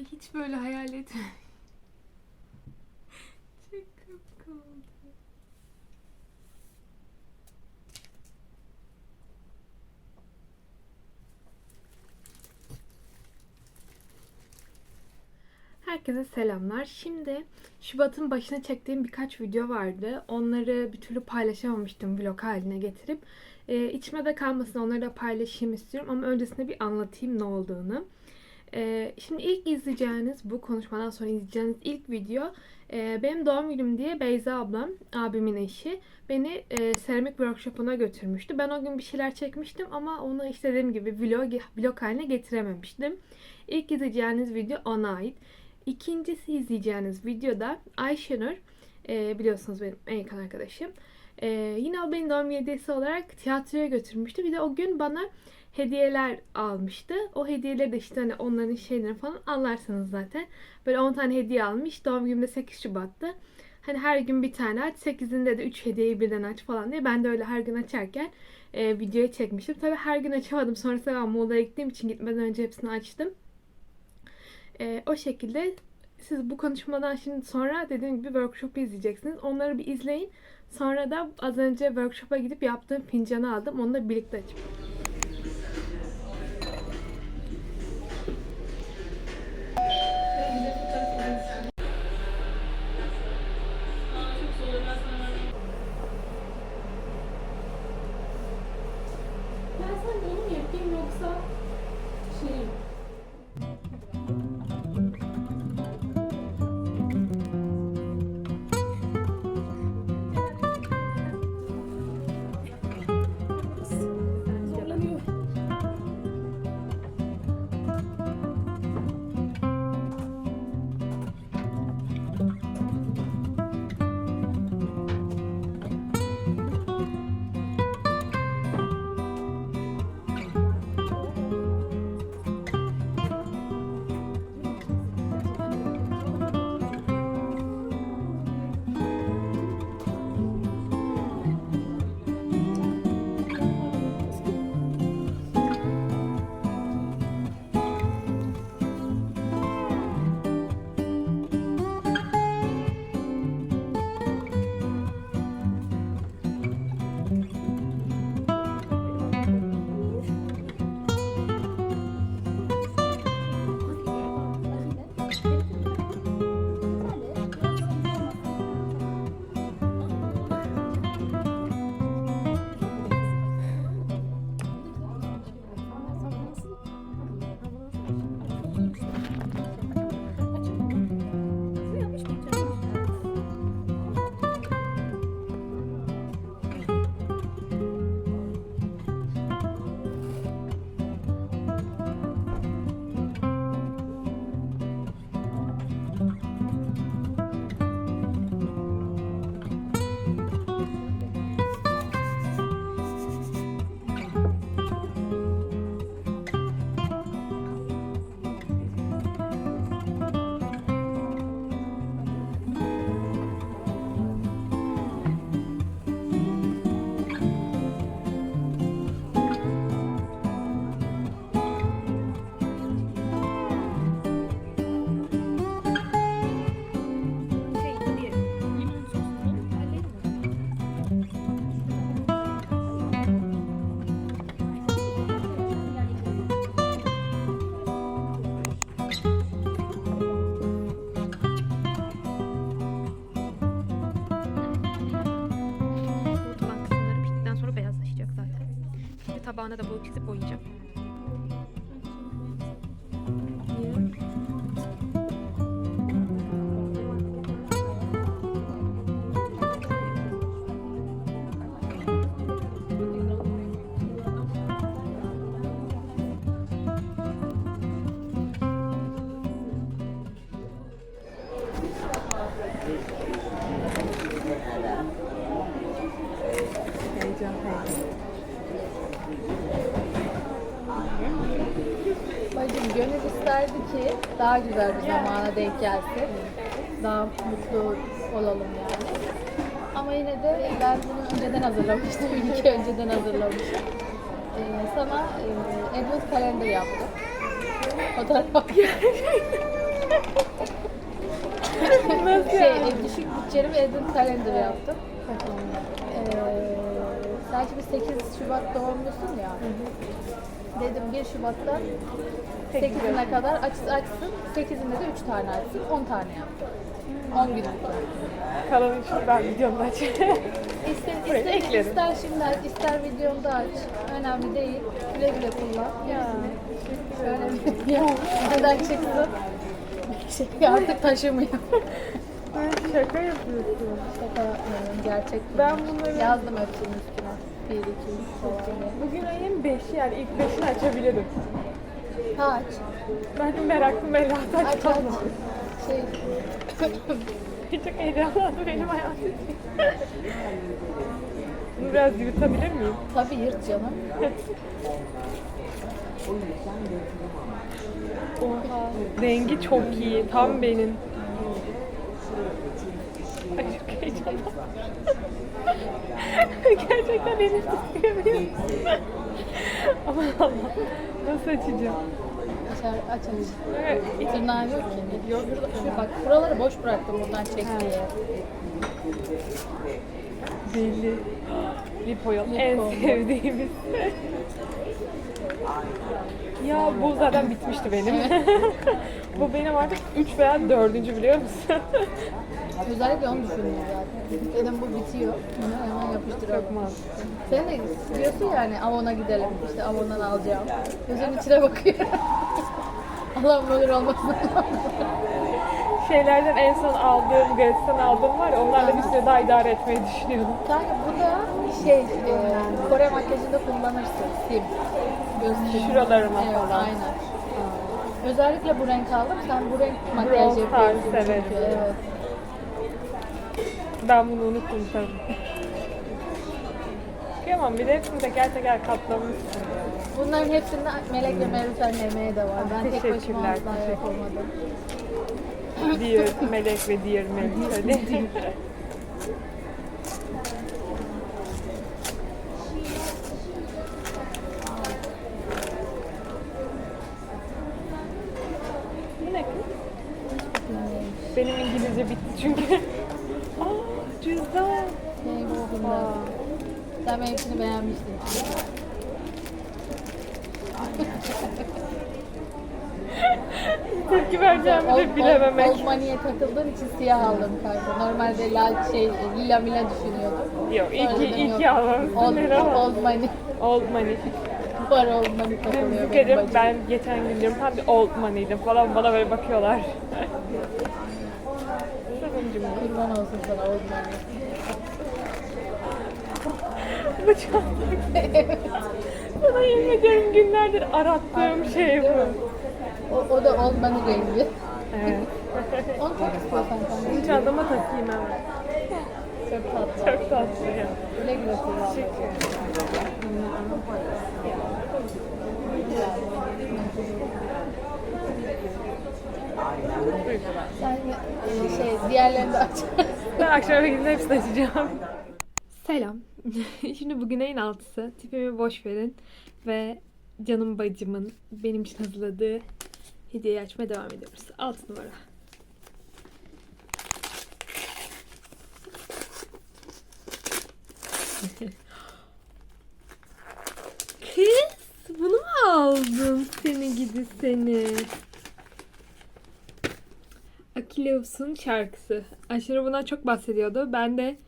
Ay hiç böyle hayal etmedim. Çok. Herkese selamlar. Şimdi Şubat'ın başına çektiğim birkaç video vardı. Onları bir türlü paylaşamamıştım vlog haline getirip. Ee, içime de kalmasın onları da paylaşayım istiyorum ama öncesinde bir anlatayım ne olduğunu. Ee, şimdi ilk izleyeceğiniz, bu konuşmadan sonra izleyeceğiniz ilk video e, benim doğum günüm diye Beyza ablam, abimin eşi beni e, seramik workshop'una götürmüştü. Ben o gün bir şeyler çekmiştim ama onu işte dediğim gibi vlog, vlog haline getirememiştim. İlk izleyeceğiniz video ona ait. İkincisi izleyeceğiniz videoda Ayşenur, e, biliyorsunuz benim en yakın arkadaşım. E, yine o beni doğum hediyesi olarak tiyatroya götürmüştü. Bir de o gün bana hediyeler almıştı. O hediyeleri de işte hani onların şeylerini falan anlarsınız zaten. Böyle 10 tane hediye almış. Doğum günüm de 8 Şubat'tı. Hani her gün bir tane aç. 8'inde de 3 hediyeyi birden aç falan diye. Ben de öyle her gün açarken e, videoya çekmiştim. Tabii her gün açamadım. Sonrasında ben Muğla'ya gittiğim için gitmeden önce hepsini açtım. E, o şekilde siz bu konuşmadan şimdi sonra dediğim gibi workshop'u izleyeceksiniz. Onları bir izleyin. Sonra da az önce workshop'a gidip yaptığım fincanı aldım. Onu da birlikte açıp. Daha güzel bir zamana denk gelse. Daha mutlu olalım yani. Ama yine de ben bunu önceden hazırlamıştım. İlki önceden hazırlamışım. Ee, sana e, Advent kalender yaptım. Fotoğraf Nasıl şey, e, düşük bütçeli bir evde kalender yaptım. Ee, sen şimdi 8 Şubat doğumlusun ya. Dedim 1 Şubat'ta 8'ine kadar aç, açsın. 8'inde de 3 tane açsın. 10 tane yaptım. 10 günlük yaptım. Kalanın için ben videomda açayım. İster, Buraya ister, eklerim. ister şimdi aç, ister videomda aç. Önemli değil. Güle güle kullan. Şöyle bir ya, neden çıksın? Şey, artık taşımıyor. Şaka yapıyorsun. Şaka yapmıyorum. Gerçek. Ben bunları Yazdım üstüne. 1, 2, 3, 4 diye. bugün ayın 5'i yani ilk 5'ini açabilirim. Kaç? Ben de meraklı meraklı Aç aç. açamadım. Şey, Çok heyecanlandım benim hayatım. Bunu biraz yutabilir miyim? tabii yırt canım. Oha. Rengi çok iyi. Tam benim. Ay çok heyecanlandım. Gerçekten elim tutuyor Aman Allah. Nasıl açacağım? Açar, aç aç. Evet. Tırnağın yok ki. Yok. Şu bak buraları boş bıraktım buradan çek diye. Belli. Lipo. en sevdiğimiz. ya bu zaten bitmişti benim. bu benim artık 3 veya 4. biliyor musun? Özellikle onu düşünüyorum zaten. Dedim bu bitiyor. Bunu hemen yapıştıralım. Çok mantıklı. Sen de diyorsun yani Avon'a gidelim. İşte Avon'dan alacağım. Gözümün içine bakıyorum. Allah'ım olur olmasın. Şeylerden en son aldığım, Gratis'ten aldığım var ya onlarla bir süre daha idare etmeyi düşünüyorum. Kanka bu da şey, e, Kore makyajında kullanırsın. Sim. Göz simi. Şuralarıma evet, falan. Aynen. Özellikle bu renk aldım. Sen bu renk makyaj Bronze yapıyorsun. tarzı severim. çünkü, Evet. Ben bunu unuttum tabii. Kıyamam bir de hepsini teker teker katlamışsın. Bunların hepsinde Melek ve Merufen yemeği de var. Ben tek başıma Teşekkürler, asla teşekkür yapamadım. Dear Melek ve Dear Melek. Öyle. Bu ne kız? Benim İngilizce bitti çünkü. Aa, cüzdan. Şey bu bunda. Aa. Sen benimkini beğenmiştin. Tepki vereceğimi de bilememek. old, money'e takıldığın için siyah aldım kanka. Normalde la, şey, lila mila düşünüyordum. Yok iyi ki, iyi ki almamışsın. Old, old money. Old money. Var old money takılıyor benim bacım. ben geçen gün diyorum tam bir old money'dim falan bana böyle bakıyorlar. Kurban olsun sana old money. Çok Sana yemin ediyorum günlerdir arattığım şey bu. O, o da old money rengi. Evet. Onu tak istiyorsan. Bunu çantama takayım hemen. Çok tatlı. Çok tatlı ya. Güle güle kullan. Sen şey diğerlerini de açarsın. Ben akşam eve gidince hepsini açacağım. Selam. Şimdi bugün ayın 6'sı. Tipimi boş verin. Ve canım bacımın benim için hazırladığı hediyeyi açmaya devam ediyoruz. 6 numara. Kız bunu mu aldın seni gidi seni? Akileus'un şarkısı. Aşırı bundan çok bahsediyordu. Ben de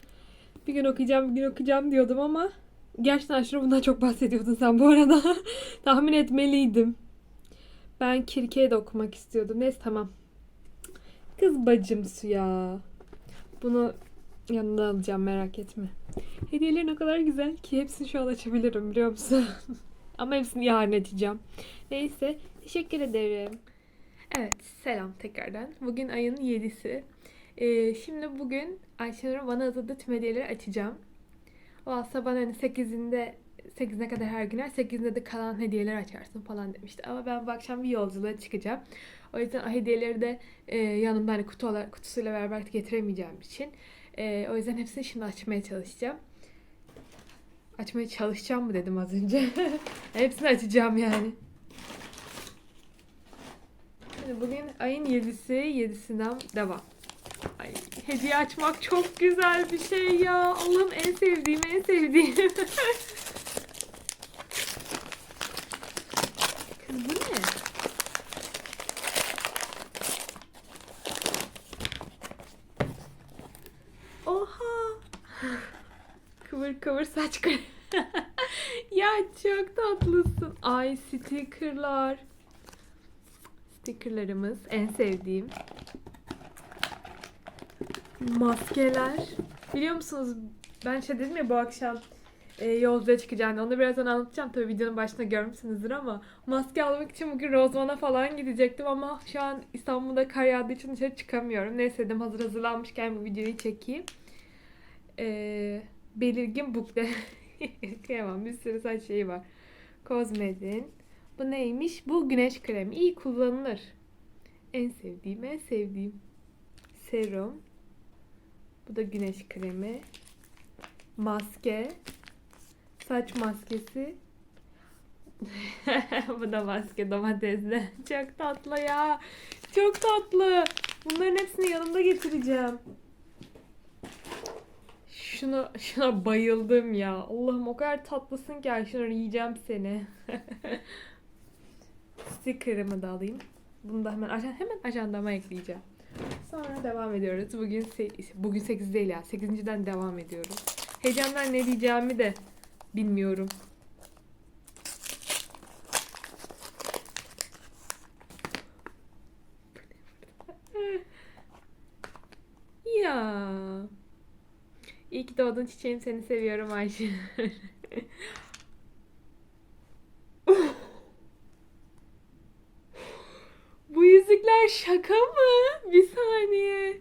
bir gün okuyacağım, bir gün okuyacağım diyordum ama gerçekten aşırı bundan çok bahsediyordun sen bu arada. Tahmin etmeliydim. Ben Kirke'ye de okumak istiyordum. Neyse tamam. Kız bacım suya. Bunu yanına alacağım merak etme. Hediyelerin o kadar güzel ki hepsini şu an açabilirim biliyor musun? ama hepsini yarın açacağım. Neyse teşekkür ederim. Evet selam tekrardan. Bugün ayın 7'si. Ee, şimdi bugün Ayşenur'un bana hazırladığı tüm hediyeleri açacağım. O bana hani 8'inde 8'ine kadar her gün 8'inde de kalan hediyeler açarsın falan demişti. Ama ben bu akşam bir yolculuğa çıkacağım. O yüzden o hediyeleri de e, yanımda hani kutu olarak, kutusuyla beraber getiremeyeceğim için. e, o yüzden hepsini şimdi açmaya çalışacağım. Açmaya çalışacağım mı dedim az önce. hepsini açacağım yani. Şimdi bugün ayın 7'si, 7'sinden devam. Ay, hediye açmak çok güzel bir şey ya. Allah'ım en sevdiğim, en sevdiğim. Kız bu ne? Oha! Kıvır kıvır saç kır. ya çok tatlısın. Ay stickerlar. Stickerlarımız en sevdiğim. Maskeler. Biliyor musunuz ben şey dedim ya bu akşam e, yolculuğa çıkacağını. Onu birazdan anlatacağım. Tabii videonun başında görmüşsünüzdür ama maske almak için bugün Rozman'a falan gidecektim ama şu an İstanbul'da kar yağdığı için dışarı çıkamıyorum. Neyse dedim hazır hazırlanmışken bu videoyu çekeyim. E, belirgin bukle. Kıyamam bir sürü saç şeyi var. Kozmedin. Bu neymiş? Bu güneş kremi. İyi kullanılır. En sevdiğim, en sevdiğim. Serum. Bu da güneş kremi. Maske. Saç maskesi. Bu da maske domatesle. Çok tatlı ya. Çok tatlı. Bunların hepsini yanımda getireceğim. Şuna, şuna bayıldım ya. Allah'ım o kadar tatlısın ki Ayşenur yiyeceğim seni. Sticker'ımı da alayım. Bunu da hemen hemen ajandama ekleyeceğim. Sonra devam ediyoruz. Bugün se- bugün 8 değil ya. 8.den devam ediyorum. Heyecandan ne diyeceğimi de bilmiyorum. ya. İyi ki doğdun çiçeğim seni seviyorum Ayşe. Bu yüzükler şaka mı? Bir saniye.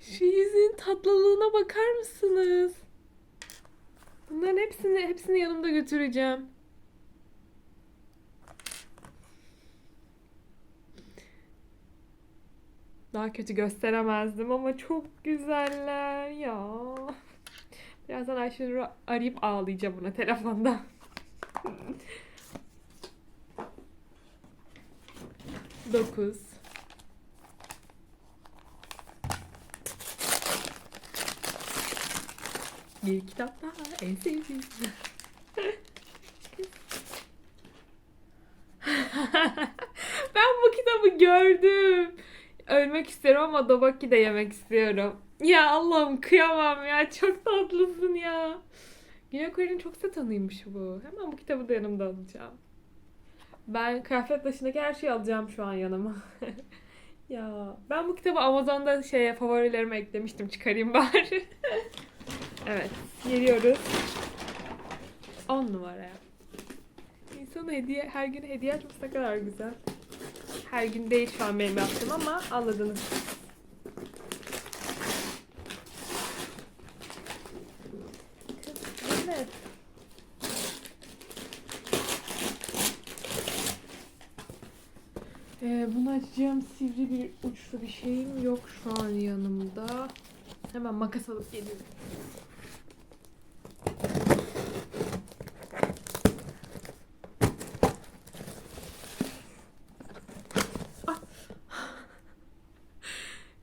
Şu yüzüğün tatlılığına bakar mısınız? Bunların hepsini hepsini yanımda götüreceğim. Daha kötü gösteremezdim ama çok güzeller ya. Birazdan Ayşenur'u arayıp ağlayacağım buna telefonda. Dokuz. Bir kitap daha en sevdiğim. ben bu kitabı gördüm. Ölmek istiyorum ama Dobaki de yemek istiyorum. Ya Allah'ım kıyamam ya. Çok tatlısın ya. Güney Kore'nin çok satanıymış bu. Hemen bu kitabı da yanımda alacağım. Ben kıyafet dışındaki her şeyi alacağım şu an yanıma. ya ben bu kitabı Amazon'da şeye favorilerime eklemiştim. Çıkarayım bari. evet. Geliyoruz. 10 numaraya. İnsanın hediye, her gün hediye açması kadar güzel. Her gün değil şu an benim yaptığım ama anladınız. Kız, Evet. Açacağım sivri bir uçlu bir şeyim yok şu an yanımda. Hemen makas alıp geliyorum.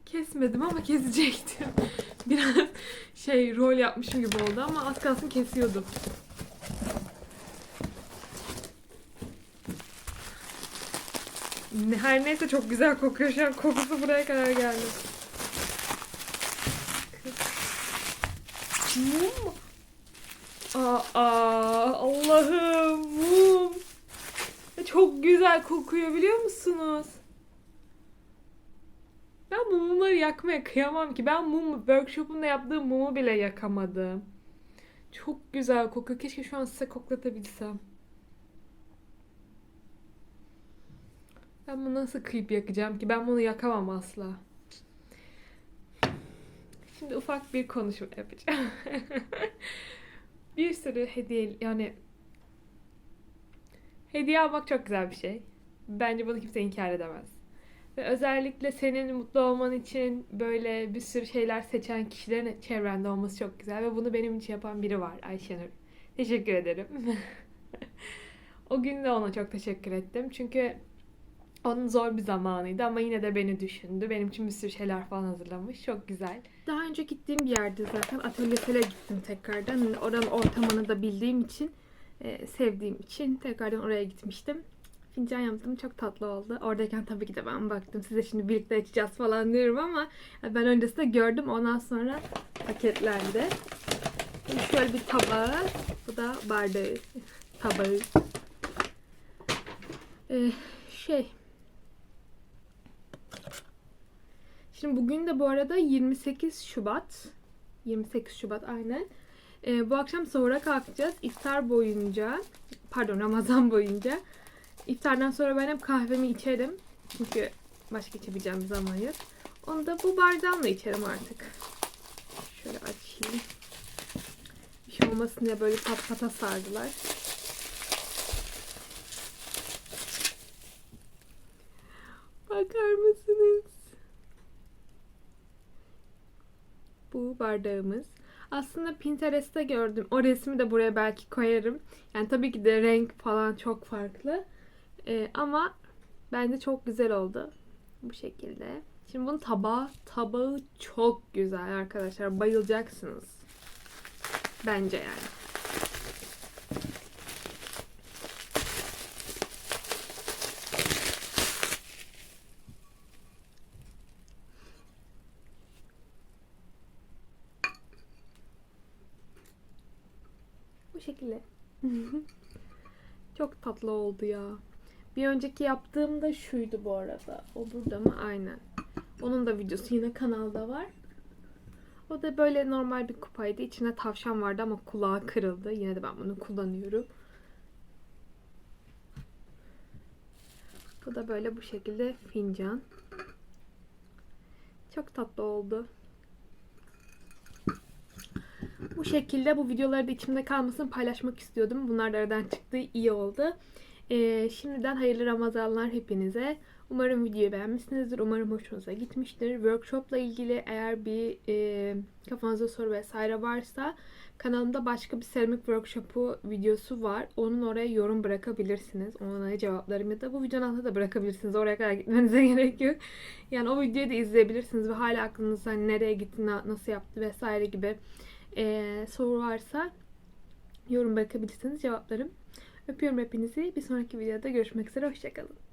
Kesmedim ama kesecektim. Biraz şey rol yapmışım gibi oldu ama az kalsın kesiyordum. Her neyse çok güzel kokuyor şu an. Kokusu buraya kadar geldi. Mum mu? Aa, Allah'ım mum. Çok güzel kokuyor biliyor musunuz? Ben mumları yakmaya kıyamam ki. Ben mum workshop'umda yaptığım mumu bile yakamadım. Çok güzel kokuyor. Keşke şu an size koklatabilsem. Ben bunu nasıl kıyıp yakacağım ki? Ben bunu yakamam asla. Şimdi ufak bir konuşma yapacağım. bir sürü hediye yani hediye almak çok güzel bir şey. Bence bunu kimse inkar edemez. Ve özellikle senin mutlu olman için böyle bir sürü şeyler seçen kişilerin çevrende olması çok güzel. Ve bunu benim için yapan biri var Ayşenur. Teşekkür ederim. O gün de ona çok teşekkür ettim. Çünkü onun zor bir zamanıydı ama yine de beni düşündü. Benim için bir sürü şeyler falan hazırlamış. Çok güzel. Daha önce gittiğim bir yerdi zaten. Atölyesine gittim tekrardan. Hani Oranın ortamını da bildiğim için, e, sevdiğim için tekrardan oraya gitmiştim. Fincan yaptım. Çok tatlı oldu. Oradayken tabii ki de ben baktım. Size şimdi birlikte açacağız falan diyorum ama ben öncesinde gördüm. Ondan sonra paketlendi. Şöyle bir tabağı. Bu da bardağı. Tabağı. Ee, şey. Şimdi bugün de bu arada 28 Şubat. 28 Şubat aynen. Ee, bu akşam sahura kalkacağız. İftar boyunca, pardon Ramazan boyunca. İftardan sonra ben hep kahvemi içerim. Çünkü başka içebileceğim bir zaman yok. Onu da bu bardağımla içerim artık. Şöyle açayım. Bir şey olmasın diye böyle pat pata sardılar. Bakar mısınız? Bu bardağımız. Aslında Pinterest'te gördüm. O resmi de buraya belki koyarım. Yani tabii ki de renk falan çok farklı. Ee, ama bence çok güzel oldu. Bu şekilde. Şimdi bunun tabağı, tabağı çok güzel arkadaşlar. Bayılacaksınız. Bence yani. Şekilde. Çok tatlı oldu ya. Bir önceki yaptığım da şuydu bu arada. O burada mı? Aynen. Onun da videosu yine kanalda var. O da böyle normal bir kupaydı. İçinde tavşan vardı ama kulağı kırıldı. Yine de ben bunu kullanıyorum. Bu da böyle bu şekilde fincan. Çok tatlı oldu. Bu şekilde bu videoları da içimde kalmasını paylaşmak istiyordum. Bunlar da aradan çıktı. iyi oldu. Ee, şimdiden hayırlı Ramazanlar hepinize. Umarım videoyu beğenmişsinizdir. Umarım hoşunuza gitmiştir. Workshopla ilgili eğer bir e, kafanızda soru vesaire varsa kanalımda başka bir seramik workshopu videosu var. Onun oraya yorum bırakabilirsiniz. Ona cevaplarımı da bu videonun altına da bırakabilirsiniz. Oraya kadar gitmenize gerek yok. Yani o videoyu da izleyebilirsiniz ve hala aklınızda hani nereye gitti, na- nasıl yaptı vesaire gibi e, soru varsa yorum bırakabilirsiniz. Cevaplarım. Öpüyorum hepinizi. Bir sonraki videoda görüşmek üzere. Hoşçakalın.